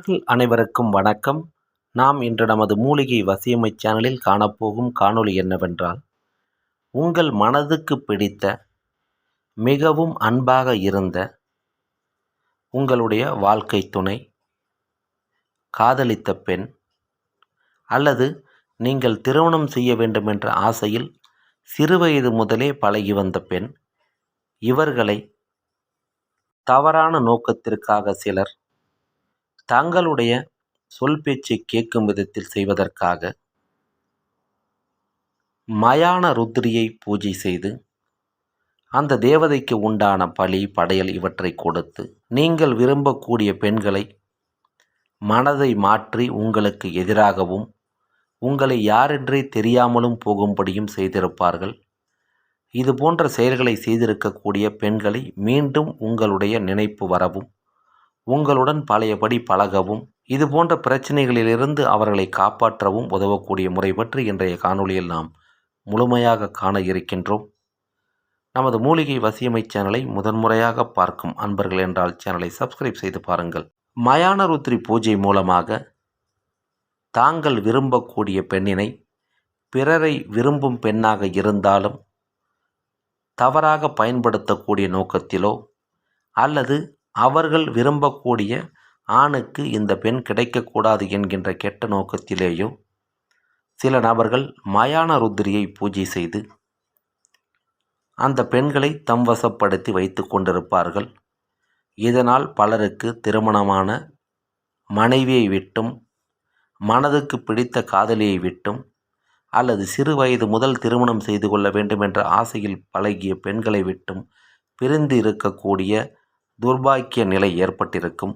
நண்பர்கள் அனைவருக்கும் வணக்கம். நாம் இன்று நமது மூலிகை வசியமை சேனலில் காணப்போகும் காணொளி என்னவென்றால் உங்கள் மனதுக்கு பிடித்த மிகவும் அன்பாக இருந்த உங்களுடைய வாழ்க்கை துணை காதலித்த பெண் அல்லது நீங்கள் திருமணம் செய்ய வேண்டும் என்ற ஆசையில் சிறுவயது முதலே பழகி வந்த பெண் இவர்களை தவறான நோக்கத்திற்காக சிலர் தங்களுடைய சொல் பேச்சை கேட்கும் விதத்தில் செய்வதற்காக மயான ருத்ரியை பூஜை செய்து அந்த தேவதைக்கு உண்டான பழி படையல் இவற்றை கொடுத்து நீங்கள் விரும்பக்கூடிய பெண்களை மனதை மாற்றி உங்களுக்கு எதிராகவும் உங்களை யாரென்றே தெரியாமலும் போகும்படியும் செய்திருப்பார்கள். இது போன்ற செயல்களை செய்திருக்கக்கூடிய பெண்களை மீண்டும் உங்களுடைய நினைப்பு வரவும் உங்களுடன் பழையபடி பழகவும் இது போன்ற பிரச்சனைகளிலிருந்து அவர்களை காப்பாற்றவும் உதவக்கூடிய முறை பற்றி இன்றைய காணொளியில் நாம் முழுமையாக காண இருக்கின்றோம். நமது மூலிகை வசியமை சேனலை முதன்முறையாக பார்க்கும் அன்பர்கள் என்றால் சேனலை சப்ஸ்கிரைப் செய்து பாருங்கள். மயான ருத்ரி பூஜை மூலமாக தாங்கள் விரும்பக்கூடிய பெண்ணினை பிறரை விரும்பும் பெண்ணாக இருந்தாலும் தவறாக பயன்படுத்தக்கூடிய நோக்கத்திலோ அல்லது அவர்கள் விரும்பக்கூடிய ஆணுக்கு இந்த பெண் கிடைக்கக்கூடாது என்கின்ற கெட்ட நோக்கத்திலேயோ சில நபர்கள் மயான ருத்ரியை பூஜை செய்து அந்த பெண்களை தம் வசப்படுத்தி வைத்து கொண்டிருப்பார்கள். இதனால் பலருக்கு திருமணமான மனைவியை விட்டும் மனதுக்கு பிடித்த காதலியை விட்டும் அல்லது சிறு வயது முதல் திருமணம் செய்து கொள்ள வேண்டும் என்ற ஆசையில் பழகிய பெண்களை விட்டும் பிரிந்து இருக்கக்கூடிய துர்பாக்கிய நிலை ஏற்பட்டிருக்கும்.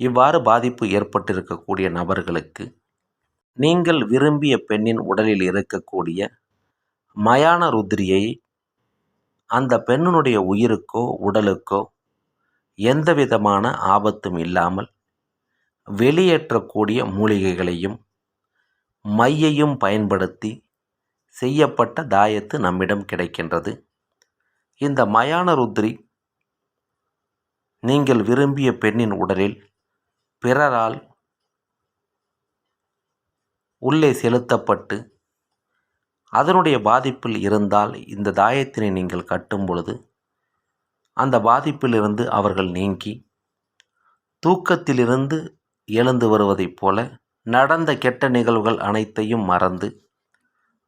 இவ்வாறு பாதிப்பு ஏற்பட்டிருக்கக்கூடிய நபர்களுக்கு நீங்கள் விரும்பிய பெண்ணின் உடலில் இருக்கக்கூடிய மயான ருத்ரியை அந்த பெண்ணினுடைய உயிருக்கோ உடலுக்கோ எந்த விதமான ஆபத்தும் இல்லாமல் வெளியேற்றக்கூடிய மூலிகைகளையும் மையையும் பயன்படுத்தி செய்யப்பட்ட தாயத்து நம்மிடம் கிடைக்கின்றது. இந்த மயான ருத்ரி நீங்கள் விரும்பிய பெண்ணின் உடலில் பிறரால் உள்ளே செலுத்தப்பட்டு அதனுடைய பாதிப்பில் இருந்தால் இந்த தாயத்தினை நீங்கள் கட்டும் பொழுது அந்த பாதிப்பிலிருந்து அவர்கள் நீங்கி தூக்கத்திலிருந்து எழுந்து வருவதைப் போல நடந்த கெட்ட நிகழ்வுகள் அனைத்தையும் மறந்து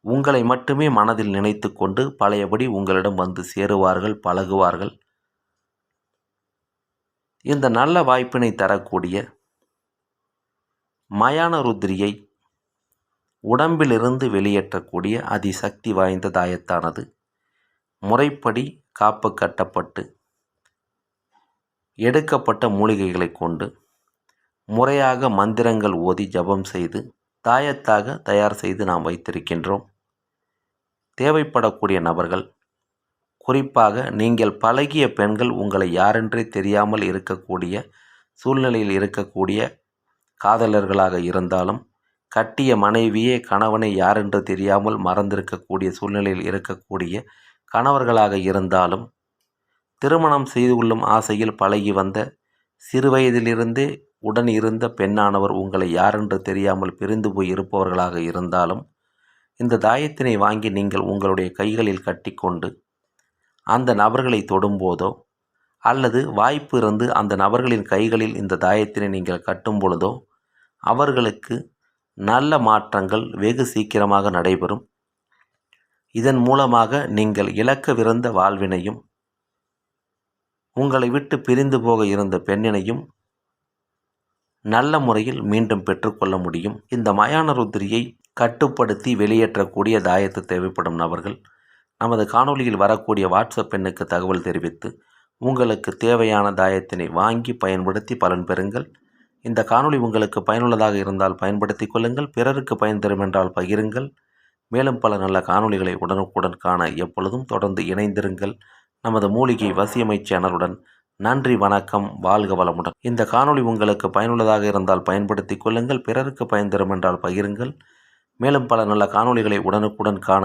உங்களை மட்டுமே மனதில் நினைத்து கொண்டு பழையபடி உங்களிடம் வந்து சேருவார்கள் பழகுவார்கள். இந்த நல்ல வாய்ப்பினை தரக்கூடிய மயான ருத்ரியை உடம்பிலிருந்து வெளியேற்றக்கூடிய அதிசக்தி வாய்ந்த தாயத்தானது. முறைப்படி காப்பு கட்டப்பட்டு எடுக்கப்பட்ட மூலிகைகளை கொண்டு முறையாக மந்திரங்கள் ஓதி ஜபம் செய்து தாயத்தாக தயார் செய்து நாம் வைத்திருக்கின்றோம். தேவைப்படக்கூடிய நபர்கள் குறிப்பாக நீங்கள் பழகிய பெண்கள் உங்களை யாரென்றே தெரியாமல் இருக்கக்கூடிய சூழ்நிலையில் இருக்கக்கூடிய காதலர்களாக இருந்தாலும் கட்டிய மனைவியே கணவனை யாரென்று தெரியாமல் மறந்திருக்கக்கூடிய சூழ்நிலையில் இருக்கக்கூடிய கணவர்களாக இருந்தாலும் திருமணம் செய்து கொள்ளும் ஆசையில் பழகி வந்த சிறுவயதிலிருந்தே உடன் இருந்த பெண்ணானவர் உங்களை யாரென்று தெரியாமல் பிரிந்து போய் இருப்பவர்களாக இருந்தாலும் இந்த தாயத்தினை வாங்கி நீங்கள் உங்களுடைய கைகளில் கட்டிக்கொண்டு அந்த நபர்களை தொடும்போதோ அல்லது வாய்ப்பு இருந்து அந்த நபர்களின் கைகளில் இந்த தாயத்தினை நீங்கள் கட்டும் பொழுதோ அவர்களுக்கு நல்ல மாற்றங்கள் வெகு சீக்கிரமாக நடைபெறும். இதன் மூலமாக நீங்கள் இழக்கவிருந்த வாழ்வினையும் உங்களை விட்டு பிரிந்து போக இருந்த பெண்ணினையும் நல்ல முறையில் மீண்டும் பெற்றுக்கொள்ள முடியும். இந்த மயான ருத்ரியை கட்டுப்படுத்தி வெளியேற்றக்கூடிய தாயத்து தேவைப்படும் நபர்கள் நமது காணொலியில் வரக்கூடிய வாட்ஸ்அப் எண்ணுக்கு தகவல் தெரிவித்து உங்களுக்கு தேவையான தாயத்தினை வாங்கி பயன்படுத்தி பலன் பெறுங்கள். இந்த காணொளி உங்களுக்கு பயனுள்ளதாக இருந்தால் பயன்படுத்தி கொள்ளுங்கள். பிறருக்கு பயன் தரும் என்றால் பகிருங்கள். மேலும் பல நல்ல காணொளிகளை உடனுக்குடன் காண எப்பொழுதும் தொடர்ந்து இணைந்திருங்கள். நமது மூலிகை வசியமை சேனலுடன் நன்றி வணக்கம் வாழ்க வளமுடன். இந்த காணொளி உங்களுக்கு பயனுள்ளதாக இருந்தால் பயன்படுத்தி கொள்ளுங்கள். பிறருக்கு பயன் தரும் என்றால் பகிருங்கள். மேலும் பல நல்ல காணொளிகளை உடனுக்குடன் காண